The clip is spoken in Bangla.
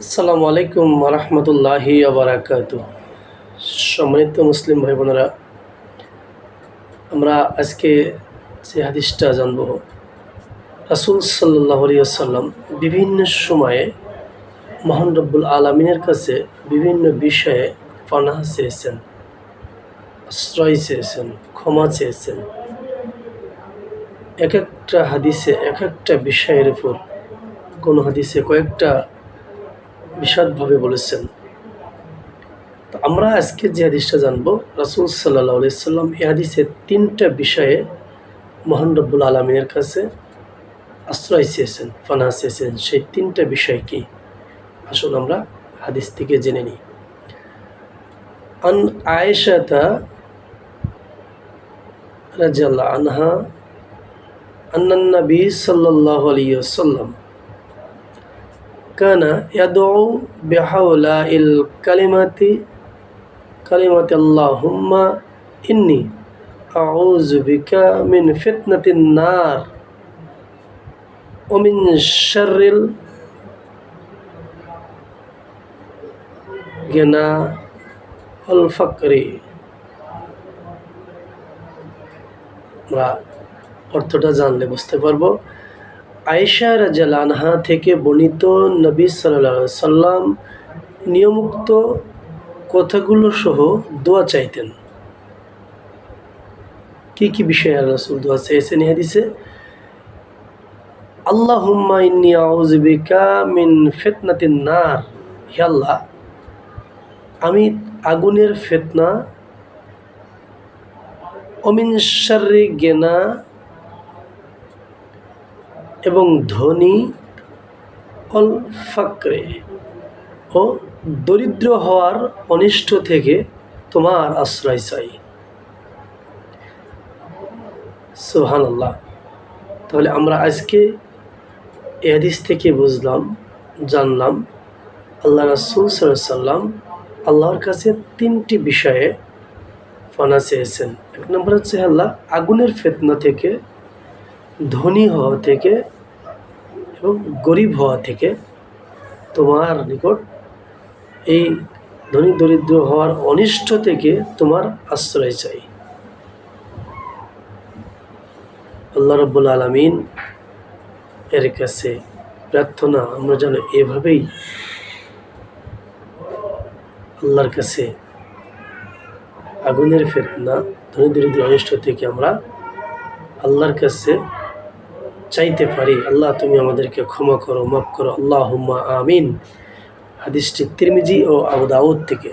আসসালামু আলাইকুম রহমতুল্লাহি আবরাকাত সম্মানিত মুসলিম ভাই বোনেরা আমরা আজকে যে হাদিসটা জানব, রাসুল সাল্লাহ বিভিন্ন সময়ে মহান রব্বুল আলমিনের কাছে বিভিন্ন বিষয়ে পানাহ চেয়েছেন, আশ্রয় চেয়েছেন, ক্ষমা চেয়েছেন। এক একটা হাদিসে এক একটা বিষয়ের উপর কোনো হাদিসে কয়েকটা বিশদভাবে বলেছেন। তো আমরা আজকে যে হাদিসটা জানব, রাসুল সাল্লাহ সাল্লাম এই হাদিসে তিনটা বিষয়ে মহান রব্বুল আলমিনের কাছে আশ্রয় চেয়েছেন, ফানা চেয়েছেন। সেই তিনটা বিষয় কি? আসুন আমরা হাদিস থেকে জেনে নিই। আন আয়েশাতা রাজিয়াল্লাহ আনহা আন্নান্নবী সাল্লাহ আলিয়া সাল্লাম كان يدعو بحولاء الكلمات كلمة اللهم إني أعوذ بك من فتنة النار ومن شر الغنى والفقر আমরা অর্থটা জানলে বুঝতে পারবো আয়েশা রাজাল থেকে বর্ণিত নবী সাল্লা সাল্লাম নিয়মুক্ত কথাগুলো সহ দোয়া চাইতেন। কি কি বিষয়ে রসুল দোয়া চেয়েছেন হাদিসে? আল্লাহ নার। আল্লাহ, আমি আগুনের ফেতনা অমিন গেনা এবং ধনী অল ফাকরে ও দরিদ্র হওয়ার অনিষ্ট থেকে তোমার আশ্রয় চাই। সোহান আল্লাহ তাহলে আমরা আজকে এ হাদিস থেকে বুঝলাম, জানলাম, আল্লাহ রাসুল সাল্লাম আল্লাহর কাছে তিনটি বিষয়ে ফানা চেয়েছেন। এক নম্বর হচ্ছে আল্লাহ আগুনের ফেতনা থেকে ধনী হওয়া থেকে এবং গরিব হওয়া থেকে তোমার নিকট এই ধনী দরিদ্র হওয়ার অনিষ্ট থেকে তোমার আশ্রয় চাই। আল্লাহ রব্বুল আলমিন এর কাছে প্রার্থনা, আমরা যেন এভাবেই আল্লাহর কাছে আগুনের ফেতনা, ধনী দরিদ্র অনিষ্ট থেকে আমরা আল্লাহর কাছে চাইতে পারি, আল্লাহ তুমি আমাদেরকে ক্ষমা করো, মাফ করো। আল্লাহ আমিন। হাদিসটি তিরমিজি ও আবু দাউদ থেকে।